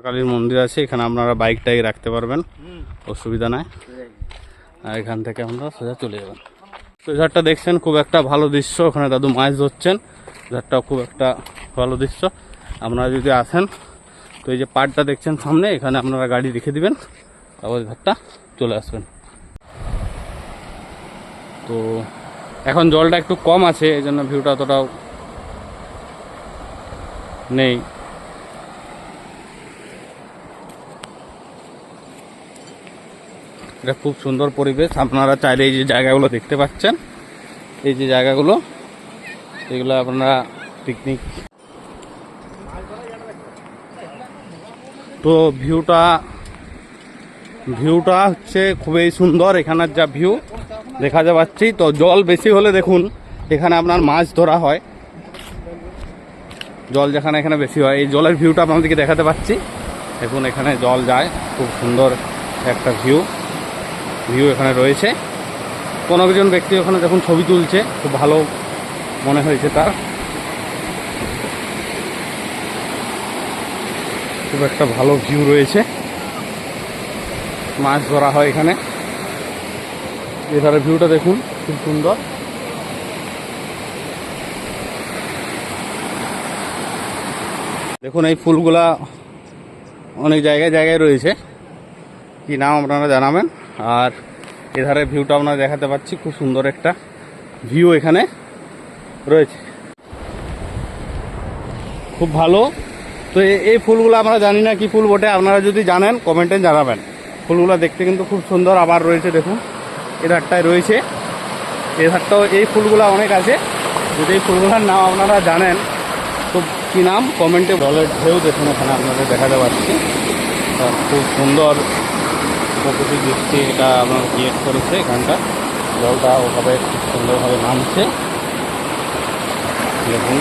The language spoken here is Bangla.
কালীর মন্দির আছে, এখানে আপনারা বাইক টাইক রাখতে পারবেন, অসুবিধা নাই। আর এখান থেকে আমরা সোজা চলে যাবেন ঝাড়টা দেখছেন, খুব একটা ভালো দৃশ্য, ওখানে দাদু মাছ ধরছেন। ঝাড়টা খুব একটা ভালো দৃশ্য। আপনারা যদি আসেন, তো এই যে পাড়টা দেখছেন সামনে, এখানে আপনারা গাড়ি রেখে দিবেন তারপর ঝাড়টা চলে আসবেন। তো এখন জলটা একটু কম আছে, এই জন্য ভিউটা অতটাও নেই। এটা খুব সুন্দর পরিবেশ। আপনারা চাইলে এই যে জায়গাগুলো দেখতে পাচ্ছেন, এই যে জায়গাগুলো, এগুলো আপনারা পিকনিক তো ভিউটা ভিউটা হচ্ছে খুবই সুন্দর, এখানের যা ভিউ দেখা যাচ্ছে তো জল বেশি হলে দেখুন, এখানে আপনার মাছ ধরা হয়। জল যেখানে এখানে বেশি হয়, এই জলের ভিউটা আপনাদেরকে দেখাতে পাচ্ছি। দেখুন, এখানে জল যায়, খুব সুন্দর একটা ভিউ ভিউ এখানে রয়েছে। কোনো একজন ব্যক্তি ওখানে যখন ছবি তুলছে, খুব ভালো মনে হয়েছে তার। খুব একটা ভালো ভিউ রয়েছে। মাছ ধরা হয় এখানে। এধারে ভিউটা দেখুন, খুব সুন্দর। দেখুন এই ফুলগুলা অনেক জায়গায় জায়গায় রয়েছে। কি নাম আপনারা জানাবেন? আর এধারে ভিউটা আপনারা দেখাতে পাচ্ছি, খুব সুন্দর একটা ভিউ এখানে রয়েছে। খুব ভালো। তো এই ফুলগুলো আমরা জানি না কি ফুল বটে, আপনারা যদি জানেন, কমেন্টে জানাবেন। ফুলগুলো দেখতে কিন্তু খুব সুন্দর আবার রয়েছে, দেখুন। এধারটায় রয়েছে। এধারটাও এই ফুলগুলো অনেক আছে। যদি এই ফুলগুলোর নাম আপনারা জানেন, তো কী নাম? কমেন্টে জলের ঢেউ দেখুন, এখানে আপনাদের দেখাতে পাচ্ছি। খুব সুন্দর প্রকৃতি দৃষ্টি এটা আপনার ক্রিয়েট করেছে এখানটা। জলটা ওভাবে সুন্দরভাবে নামছে। দেখুন।